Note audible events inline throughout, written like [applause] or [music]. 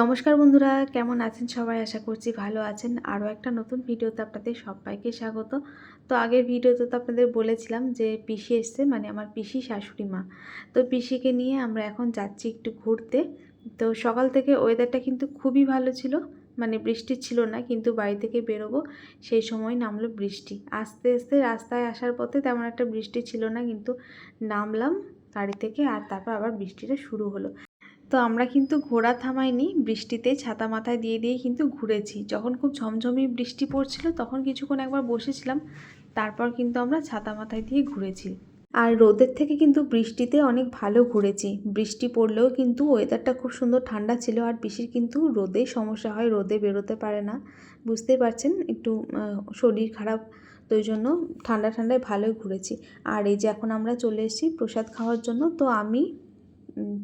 নমস্কার বন্ধুরা, কেমন আছেন সবাই? আশা করছি ভালো আছেন। আরও একটা নতুন ভিডিওতে আপনাদের সবাইকে স্বাগত। তো আগের ভিডিওতে তো আপনাদের বলেছিলাম যে পিসি এসছে মানে আমার পিসি শাশুড়ি মা। তো পিসিকে নিয়ে আমরা এখন যাচ্ছি একটু ঘুরতে। তো সকাল থেকে ওয়েদারটা কিন্তু খুবই ভালো ছিল মানে বৃষ্টি ছিল না, কিন্তু বাড়ি থেকে বেরোবো, সেই সময় নামলো বৃষ্টি। আস্তে আস্তে রাস্তায় আসার পথে তেমন একটা বৃষ্টি ছিল না, কিন্তু নামলাম গাড়ি থেকে আর তারপর আবার বৃষ্টিটা শুরু হলো। তো আমরা কিন্তু ঘোড়া থামাইনি, বৃষ্টিতে ছাতা মাথায় দিয়ে দিয়ে কিন্তু ঘুরেছি। যখন খুব ঝমঝমি বৃষ্টি পড়ছিল, তখন কিছুক্ষণ একবার বসেছিলাম, তারপর কিন্তু আমরা ছাতা মাথায় দিয়ে ঘুরেছি। আর রোদের থেকে কিন্তু বৃষ্টিতে অনেক ভালো ঘুরেছি। বৃষ্টি পড়লেও কিন্তু ওয়েদারটা খুব সুন্দর ঠান্ডা ছিল, আর পিসির কিন্তু রোদে সমস্যা হয়, রোদে বেরোতে পারে না। বুঝতেই পারছেন, একটু শরীর খারাপ, তো ওই জন্য ঠান্ডা, ঠান্ডায় ভালোই ঘুরেছি। আর এই যে এখন আমরা চলে এসেছি প্রসাদ খাওয়ার জন্য, তো আমি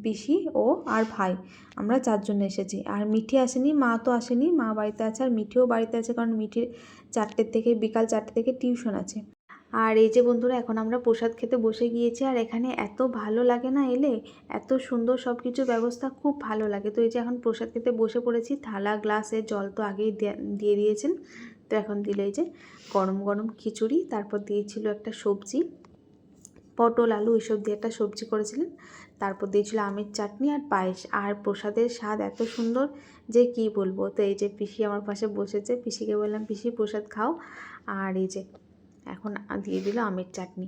পিসি, ও আর ভাই। আমরা চারজন এসেছি। আর মিঠি আসেনি, মা তো আসেনি। মা বাড়িতে আছে আর মিঠিও বাড়িতে আছে কারণ মিঠির চারটের থেকে, বিকাল চারটে থেকে টিউশন আছে। আর এই যে বন্ধুরা, এখন আমরা প্রসাদ খেতে বসে গিয়েছি আর এখানে এত ভালো লাগে না এলে? এত সুন্দর সব কিছু ব্যবস্থা খুব ভালো লাগে। তো এই যে এখন প্রসাদ খেতে বসে পড়েছি, থালা, গ্লাসে জল তো আগেই দিয়ে দিয়েছেন। তো এখন দিলে এই যে গরম গরম খিচুড়ি, তারপর দিয়েছিল একটা সবজি। পটল আলু এসব দিয়ে একটা সবজি করেছিলেন। তারপর দিয়েছিল আমের চাটনি আর পায়েস। আর প্রসাদের স্বাদ এত সুন্দর যে কি বলব? তো এই যে পিসি আমার পাশে বসেছে পিসিকে বললাম পিসি প্রসাদ খাও। আর এই যে এখন দিয়ে দিল আমের চাটনি।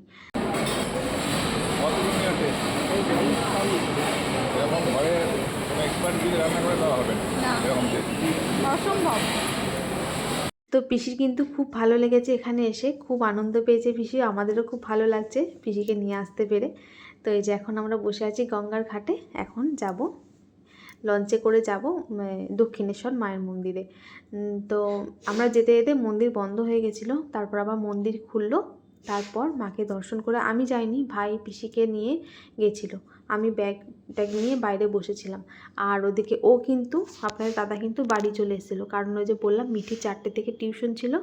এরকম ঘরে এক্সপার্ট দিয়ে রান্না করে দেওয়া হবে না। এরকম অসম্ভব। তো পিসির কিন্তু খুব ভালো লেগেছে এখানে এসে। খুব আনন্দ পেয়েছে পিসি, আমাদেরও খুব ভালো লাগছে পিসিকে নিয়ে আসতে পেরে। তো এই যে এখন আমরা বসে আছি গঙ্গার ঘাটে, এখন যাব, লঞ্চে করে যাব দক্ষিণেশ্বর মায়ের মন্দিরে। তো আমরা যেতে যেতে মন্দির বন্ধ হয়ে গেছিল, তারপর আবার মন্দির খুললো, তারপর মাকে দর্শন করে আমি যাইনি, ভাই পিসিকে নিয়ে গেছিল। আমি ব্যাগ ট্যাগ নিয়ে বাইরে বসেছিলাম। আর ওদিকে ও কিন্তু, আপনার দাদা কিন্তু বাড়ি চলে এসেছিল। কারণ ওই যে বললাম, মিঠি চারটে থেকে টিউশন ছিল।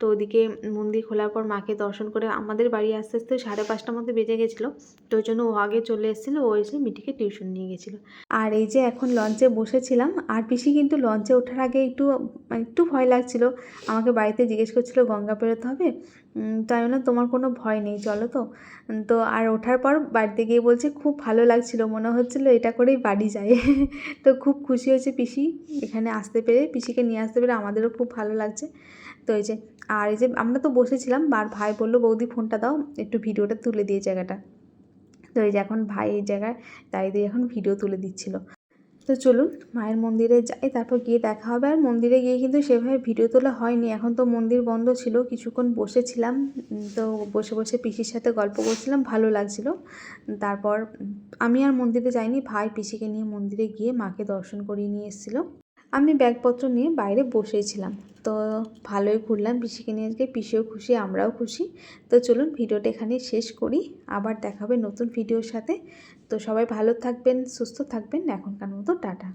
তো ওদিকে মন্দির খোলার পর মাকে দর্শন করে আমাদের বাড়ি আস্তে আস্তে সাড়ে পাঁচটার মধ্যে বেজে গেছিল। তো ওই জন্য ও আগে চলে এসেছিল, ও এসে মিঠিকে টিউশন নিয়ে গেছিল। আর এই যে এখন লঞ্চে বসেছিলাম, আর পিসি কিন্তু লঞ্চে ওঠার আগে একটু মানে একটু ভয় লাগছিল। আমাকে বাড়িতে জিজ্ঞেস করছিল, গঙ্গা পেরোতে হবে? তাই বললাম, তোমার কোনো ভয় নেই, চলো তো। তো আর ওঠার পর বাড়িতে গিয়ে বলছে, খুব ভালো লাগছিল, মনে হচ্ছিল এটা করেই বাড়ি যায় [laughs] তো খুব খুশি হয়েছে পিসি, এখানে আসতে পেরে। পিসিকে নিয়ে আসতে পেরে আমাদেরও খুব ভালো লাগছে। তো এই যে, আর এই যে আমরা তো বসেছিলাম আর ভাই বলল, বৌদি ফোনটা দাও, একটু ভিডিওটা তুলে দিয়ে জায়গাটা। তো এই যে এখন ভাই এই জায়গায় দাঁড়িয়ে দিয়ে এখন ভিডিও তুলে দিচ্ছিল। তো চলুন মায়ের মন্দিরে যাই, তারপর গিয়ে দেখা হবে। আর মন্দিরে গিয়ে কিন্তু সেভাবে ভিডিও তোলা হয়নি। এখন তো মন্দির বন্ধ ছিল, কিছুক্ষণ বসেছিলাম তো বসে বসে পিসির সাথে গল্প করছিলাম, ভালো লাগছিল। তারপর আমি আর মন্দিরে যাইনি, ভাই পিসিকে নিয়ে মন্দিরে গিয়ে মাকে দর্শন করিয়ে নিয়ে এসেছিল। আমি ব্যাগপত্র নিয়ে বাইরে বসেছিলাম। তো ভালোই ঘুরলাম, পিসিকে নিয়ে আজকে পিসিও খুশি, আমরাও খুশি। তো চলুন ভিডিওটা এখানে শেষ করি, আবার দেখাবে নতুন ভিডিওর সাথে। তো সবাই ভালো থাকবেন, সুস্থ থাকবেন, এখনকার মতো টাটা।